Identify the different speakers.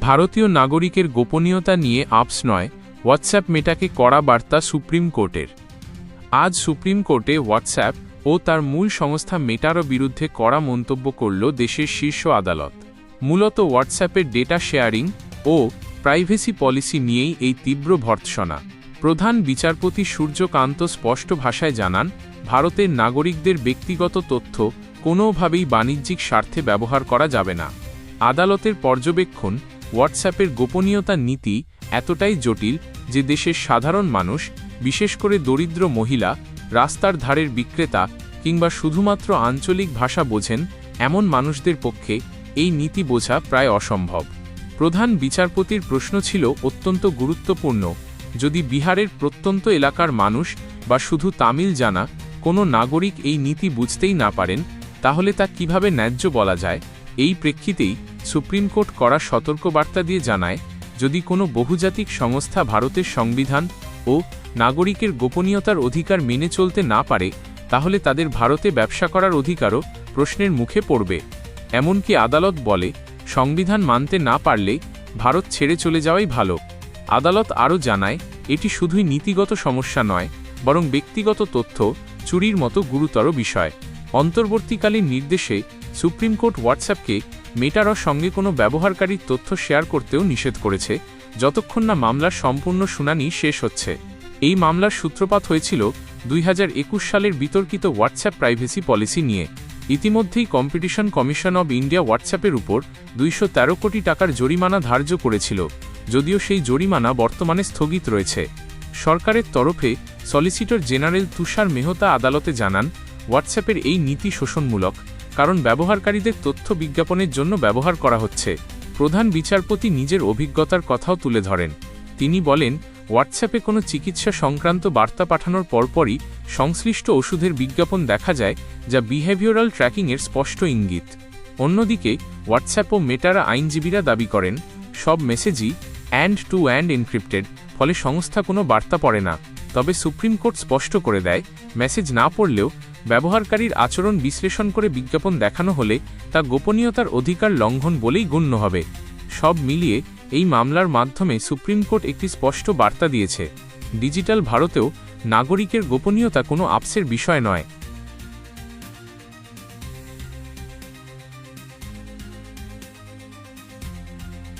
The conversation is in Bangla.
Speaker 1: ভারতীয় নাগরিকের গোপনীয়তা নিয়ে আপস নয়, হোয়াটসঅ্যাপ মেটাকে কড়া বার্তা সুপ্রিম কোর্টের। আজ সুপ্রিম কোর্টে হোয়াটসঅ্যাপ ও তার মূল সংস্থা মেটারও বিরুদ্ধে কড়া মন্তব্য করল দেশের শীর্ষ আদালত। মূলত হোয়াটসঅ্যাপের ডেটা শেয়ারিং ও প্রাইভেসি পলিসি নিয়েই এই তীব্র ভর্ৎসনা। প্রধান বিচারপতি সূর্যকান্ত স্পষ্ট ভাষায় জানান, ভারতের নাগরিকদের ব্যক্তিগত তথ্য কোনোভাবেই বাণিজ্যিক স্বার্থে ব্যবহার করা যাবে না। আদালতের পর্যবেক্ষণ হোয়াটসঅ্যাপের গোপনীয়তা নীতি এতটাই জটিল যে দেশের সাধারণ মানুষ, বিশেষ করে দরিদ্র মহিলা, রাস্তার ধারের বিক্রেতা কিংবা শুধুমাত্র আঞ্চলিক ভাষা বোঝেন এমন মানুষদের পক্ষে এই নীতি বোঝা প্রায় অসম্ভব। প্রধান বিচারপতির প্রশ্ন ছিল অত্যন্ত গুরুত্বপূর্ণ, যদি বিহারের প্রত্যন্ত এলাকার মানুষ বা শুধু তামিল জানা কোনো নাগরিক এই নীতি বুঝতেই না পারেন, তাহলে তা কীভাবে ন্যায্য বলা যায়? এই প্রেক্ষিতেই সুপ্রিম কোর্ট করা সতর্কবার্তা দিয়ে জানায়, যদি কোনো বহুজাতিক সংস্থা ভারতের সংবিধান ও নাগরিকের গোপনীয়তার অধিকার মেনে চলতে না পারে, তাহলে তাদের ভারতে ব্যবসা করার অধিকারও প্রশ্নের মুখে পড়বে। এমনকি আদালত বলে, সংবিধান মানতে না পারলে ভারত ছেড়ে চলে যাওয়াই ভালো। আদালত আরও জানায়, এটি শুধুই নীতিগত সমস্যা নয়, বরং ব্যক্তিগত তথ্য চুরির মতো গুরুতর বিষয়। অন্তর্বর্তীকালীন নির্দেশে সুপ্রিম কোর্ট হোয়াটসঅ্যাপকে মেটারর সঙ্গে কোনো ব্যবহারকারীর তথ্য শেয়ার করতেও নিষেধ করেছে, যতক্ষণ না মামলার সম্পূর্ণ শুনানি শেষ হচ্ছে। এই মামলার সূত্রপাত হয়েছিল দুই হাজার একুশ সালের বিতর্কিত হোয়াটসঅ্যাপ প্রাইভেসি পলিসি নিয়ে। ইতিমধ্যেই কম্পিটিশন কমিশন অব ইন্ডিয়া হোয়াটসঅ্যাপের উপর দুইশ তেরো কোটি টাকার জরিমানা ধার্য করেছিল, যদিও সেই জরিমানা বর্তমানে স্থগিত রয়েছে। সরকারের তরফে সলিসিটর জেনারেল তুষার মেহতা আদালতে জানান হোয়াটসঅ্যাপের এই নীতি শোষণমূলক, কারণ ব্যবহারকারীদের তথ্য বিজ্ঞাপনের জন্য ব্যবহার করা হচ্ছে। প্রধান বিচারপতি নিজের অভিজ্ঞতার কথাও তুলে ধরেন। তিনি বলেন, হোয়াটসঅ্যাপে কোনো চিকিৎসা সংক্রান্ত বার্তা পাঠানোর পরপরই সংশ্লিষ্ট ওষুধের বিজ্ঞাপন দেখা যায়, যা বিহেভিওরাল ট্র্যাকিংয়ের স্পষ্ট ইঙ্গিত। অন্যদিকে, হোয়াটসঅ্যাপ ও মেটারা আইনজীবীরা দাবি করেন, সব মেসেজই অ্যান্ড টু অ্যান্ড এনক্রিপ্টেড, ফলে সংস্থা কোনো বার্তা পড়ে না। তবে সুপ্রিম কোর্ট স্পষ্ট করে দেয়, মেসেজ না পড়লেও ব্যবহারকারীর আচরণ বিশ্লেষণ করে বিজ্ঞাপন দেখানো হলে তা গোপনীয়তার অধিকার লঙ্ঘন বলেই গণ্য হবে। সব মিলিয়ে এই মামলার মাধ্যমে সুপ্রিম কোর্ট একটি স্পষ্ট বার্তা দিয়েছে। ডিজিটাল ভারতেও নাগরিকের গোপনীয়তা কোনো আপসের বিষয় নয়।